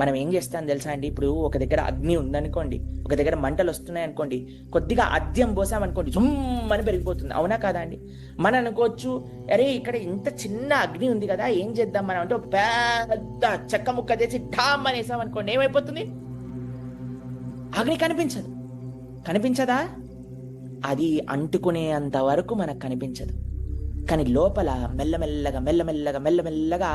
మనం ఏం చేస్తాం తెలుసా అండి? ఇప్పుడు ఒక దగ్గర అగ్ని ఉందనుకోండి ఒక దగ్గర మంటలు వస్తున్నాయి అనుకోండి కొద్దిగా అద్దెం పోసామనుకోండి జుమ్ అని పెరిగిపోతుంది. అవునా కాదా అండి? మనం అనుకోవచ్చు అరే ఇక్కడ ఇంత చిన్న అగ్ని ఉంది కదా ఏం చేద్దాం మనం? అంటే పెద్ద చెక్క ముక్క చేసి ఢామ్ అని అనుకోండి ఏమైపోతుంది? అగ్ని కనిపించదు. కనిపించదా? అది అంటుకునేంత వరకు మనకు కనిపించదు. కానీ లోపల మెల్లమెల్లగా మెల్లమెల్లగా మెల్లమెల్లగా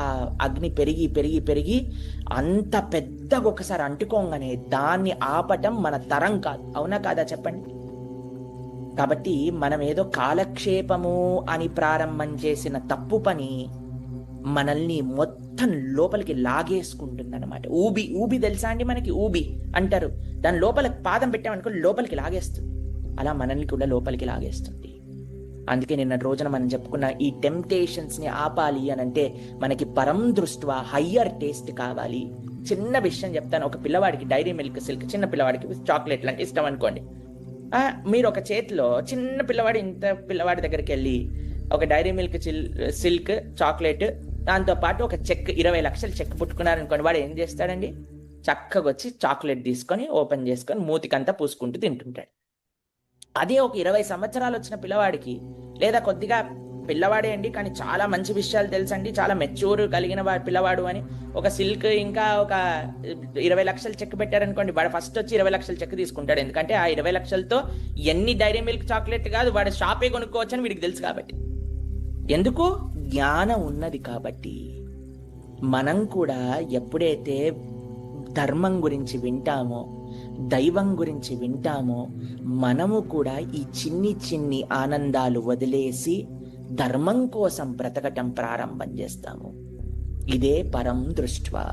అగ్ని పెరిగి పెరిగి పెరిగి అంత పెద్దగా ఒకసారి అంటుకోగానే దాన్ని ఆపటం మన తరం కాదు. అవునా కాదా చెప్పండి? కాబట్టి మనం ఏదో కాలక్షేపము అని ప్రారంభం చేసిన తప్పు పని మనల్ని మొత్తం లోపలికి లాగేసుకుంటుంది అనమాట ఊబి ఊబి తెలుసా అండి మనకి? ఊబి అంటారు. దాని లోపల పాదం పెట్టామనుకో లోపలికి లాగేస్తుంది. అలా మనల్ని కూడా లోపలికి లాగేస్తుంది. అందుకే నిన్న రోజున మనం చెప్పుకున్న ఈ టెంప్టేషన్స్ని ఆపాలి అని అంటే మనకి పరం దృష్ట్వా హయ్యర్ టేస్ట్ కావాలి. చిన్న విషయం చెప్తాను. ఒక పిల్లవాడికి డైరీ మిల్క్ సిల్క్ చిన్న పిల్లవాడికి చాక్లెట్లు అంటే ఇష్టం అనుకోండి. మీరు ఒక చేతిలో చిన్న పిల్లవాడు ఇంత పిల్లవాడి దగ్గరికి వెళ్ళి ఒక డైరీ మిల్క్ చిల్ సిల్క్ చాక్లెట్ దాంతో పాటు ఒక చెక్ ఇరవై లక్షలు చెక్ పుట్టుకున్నారనుకోండి వాడు ఏం చేస్తాడండి? చక్కగా వచ్చి చాక్లెట్ తీసుకొని ఓపెన్ చేసుకొని మూతికంతా పూసుకుంటూ తింటుంటాడు. అదే ఒక ఇరవై సంవత్సరాలు వచ్చిన పిల్లవాడికి లేదా కొద్దిగా పిల్లవాడే అండి కానీ చాలా మంచి విషయాలు తెలుసండి చాలా మెచ్యూర్ కలిగిన పిల్లవాడు అని. ఒక సిల్క్ ఇంకా ఒక ఇరవై లక్షలు చెక్ పెట్టారనుకోండి వాడు ఫస్ట్ వచ్చి ఇరవై లక్షలు చెక్ తీసుకుంటాడు. ఎందుకంటే ఆ ఇరవై లక్షలతో ఎన్ని డైరీ మిల్క్ చాక్లెట్ కాదు వాడు షాపే కొనుక్కోవచ్చు అని వీడికి తెలుసు కాబట్టి. ఎందుకు? జ్ఞానం ఉన్నది కాబట్టి. మనం కూడా ఎప్పుడైతే ధర్మం గురించి వింటామో దైవం గురించి వింటామో మనము కూడా ఈ చిన్ని చిన్ని ఆనందాలు వదిలేసి ధర్మం కోసం బ్రతకటం ప్రారంభం చేస్తాము. ఇదే పరం దృష్ట్వా.